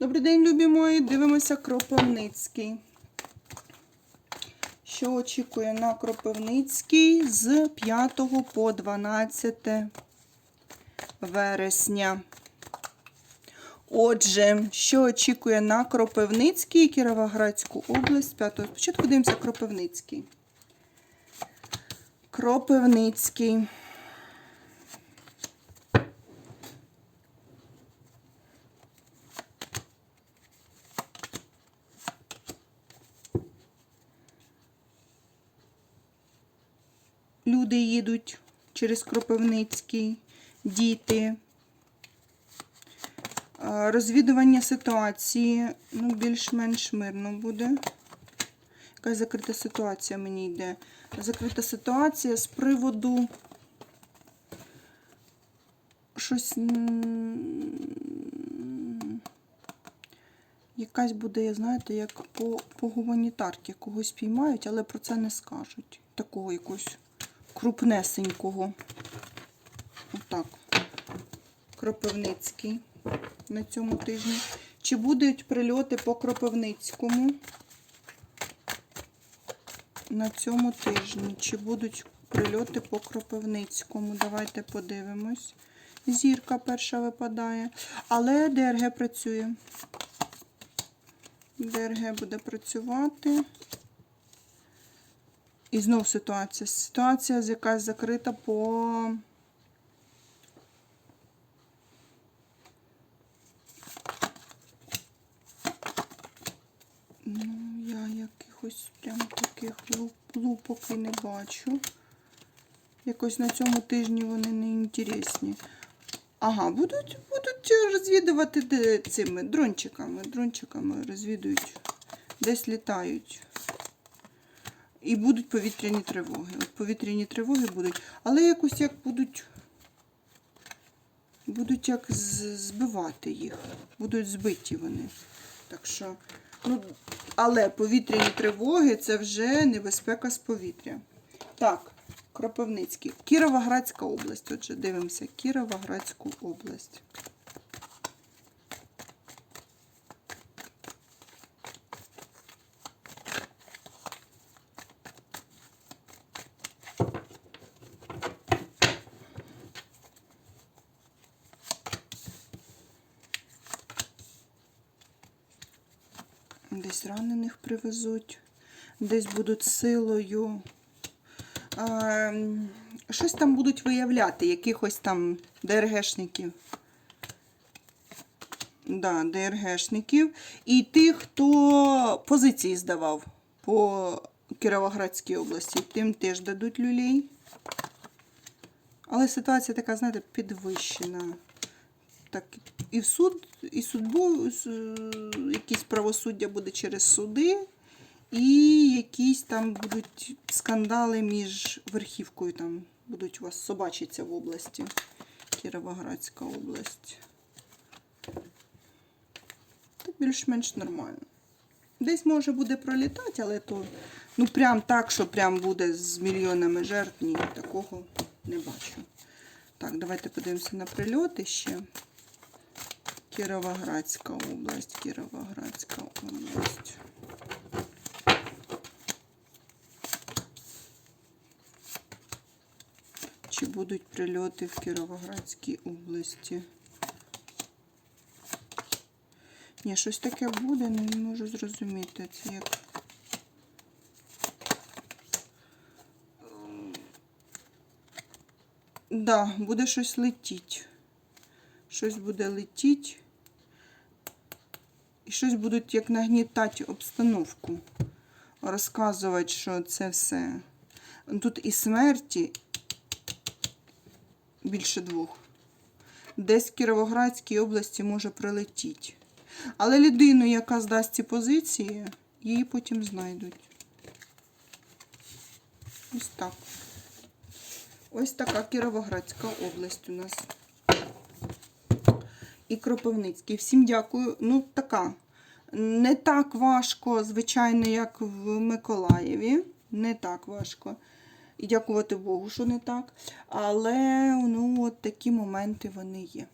Добрий день, любі мої. Дивимося Кропивницький. Що очікує на Кропивницький з 5 по 12 вересня. Отже, що очікує на Кропивницький, Кіровоградську область з 5. Спочатку дивимося Кропивницький. Кропивницький. Люди їдуть через Кропивницький, діти. Розвідування ситуації, ну, більш-менш мирно буде. Якась закрита ситуація мені йде. Закрита ситуація з приводу щось. Якась буде, я знаєте, як по, по гуманітарці когось піймають, але про це не скажуть. Такого якогось крупнесенького. Отак. Кропивницький на цьому тижні. Чи будуть прильоти по Кропивницькому на цьому тижні? Чи будуть прильоти по Кропивницькому? Давайте подивимось. Зірка перша випадає. Але ДРГ працює. ДРГ буде працювати. І знов ситуація. Ситуація якась закрита по. Ну, я якихось прям таких луп, лупок і не бачу. Якось на цьому тижні вони не інтересні. Ага, будуть, будуть розвідувати цими дрончиками. Дрончиками розвідують, десь літають. І будуть повітряні тривоги. От повітряні тривоги будуть, але якось як будуть. Будуть як збивати їх. Будуть збиті вони. Так що, ну, але повітряні тривоги це вже небезпека з повітря. Так, Кропивницький. Кіровоградська область. Отже, дивимося. Кіровоградську область. Десь ранених привезуть, десь будуть силою. Щось там будуть виявляти, якихось там ДРГшників. Да, ДРГшників. І тих, хто позиції здавав по Кіровоградській області, тим теж дадуть люлей. Але ситуація така, знаєте, підвищена. Так, і в суд, і судьбу, якісь правосуддя буде через суди, і якісь там будуть скандали між верхівкою. Там будуть у вас собачиться в області. Кіровоградська область. Так більш-менш нормально. Десь може буде пролітати, але то ну прям так, що прям буде з мільйонами жертв, ні, такого не бачу. Так, давайте подивимося на прильоти ще. Кіровоградська область, Кіровоградська область. Чи будуть прильоти в Кіровоградській області? Ні, щось таке буде, але не можу зрозуміти. Це як. Да, буде щось летіть. Щось буде летіть. Щось будуть як нагнітати обстановку. Розказувати, що це все. Тут і смерті більше двох. Десь в Кіровоградській області може прилетіти. Але людину, яка здасть ці позиції, її потім знайдуть. Ось так. Ось така Кіровоградська область у нас. І Кропивницький. Всім дякую. Ну, така. Не так важко, звичайно, як в Миколаєві. Не так важко. І дякувати Богу, що не так. Але ну, от такі моменти вони є.